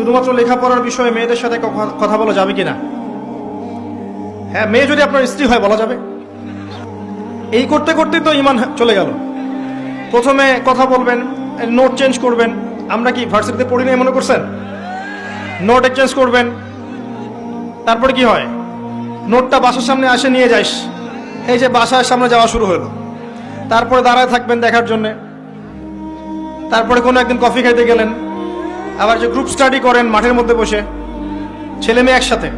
শুধুমাত্র লেখাপড়ার বিষয়ে মেয়েদের সাথে কথা বলা যাবে কিনা? হ্যাঁ মেয়ে যদি আপনার স্ত্রী হয়, বলা যাবে। এই করতে করতেই তো ইমান চলে গেল। প্রথমে কথা বলবেন, নোট চেঞ্জ করবেন। আমরা কি ভার্সিটিতে পড়ি নাই, মনে করছেন? নোট এক্সচেঞ্জ করবেন। তারপরে কি হয়? নোটটা বাসার সামনে আসে, নিয়ে যাইস। এই যে বাসার সামনে যাওয়া শুরু হলো। তারপরে দাঁড়ায় থাকবেন দেখার জন্যে। তারপরে কোনো একদিন কফি খাইতে গেলেন। আবার যে গ্রুপ স্টাডি করেন, মাঠের মধ্যে বসে, ছেলে মেয়ে একসাথে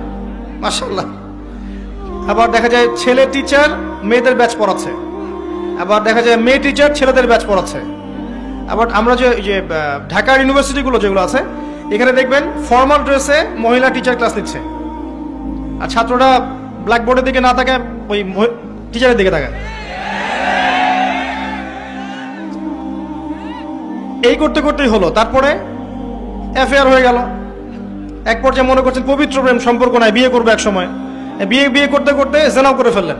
মার্শাল্লাহ আবার দেখা যায় ছেলে টিচার মেয়েদের ব্যাচ পড়াচ্ছে। আবার দেখা যায় মেয়ে টিচার ছেলেদের ব্যাচ পড়াচ্ছে। আবার আমরা যে যে ঢাকার ইউনিভার্সিটিগুলো যেগুলো আছে, এখানে দেখবেন ফর্মাল ড্রেসে মহিলা টিচার ক্লাস নিচ্ছে। আর ছাত্ররা ব্ল্যাকবোর্ডের দিকে না থাকে ওই টিচারের দিকে থাকে এই করতে করতেই হলো। তারপরে অ্যাফেয়ার হয়ে গেল। এক পর্যায়ে মনে করছেন পবিত্র প্রেম সম্পর্ক নাই, বিয়ে করবে এক সময় বিয়ে বিয়ে করতে করতে জেনাও করে ফেললেন।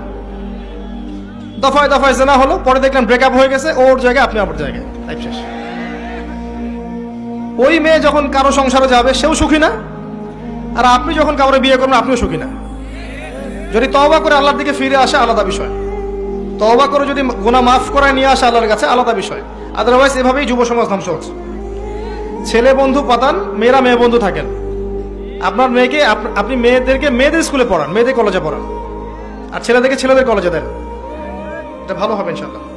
দফায় দফায় জেনা হলো, পরে দেখলেন ব্রেকআপ হয়ে গেছে, ওর জায়গায়, আপনি আমার জায়গায়। শেষ। ওই মেয়ে যখন কারও সংসারে যাবে, সেও সুখী না। আর আপনি যখন কাউরে বিয়ে করবেন, আপনিও সুখী না। যদি তওবা করে আল্লাহর দিকে ফিরে আসে, আলাদা বিষয়। তওবা করে যদি গুনাহ মাফ করায় নিয়ে আসে আল্লাহর কাছে, আলাদা বিষয়। আদারওয়াইজ এভাবেই যুব সমাজ ধ্বংস হচ্ছে। ছেলে বন্ধু পাতান, মেয়েরা মেয়ে বন্ধু থাকেন। আপনার মেয়েকে, আপ- আপনি মেয়েদেরকে মেয়েদের স্কুলে পড়ান, মেয়েদের কলেজে পড়ান। আর ছেলেদেরকে ছেলেদের কলেজে দেন। এটা ভালো হবে ইনশাল্লাহ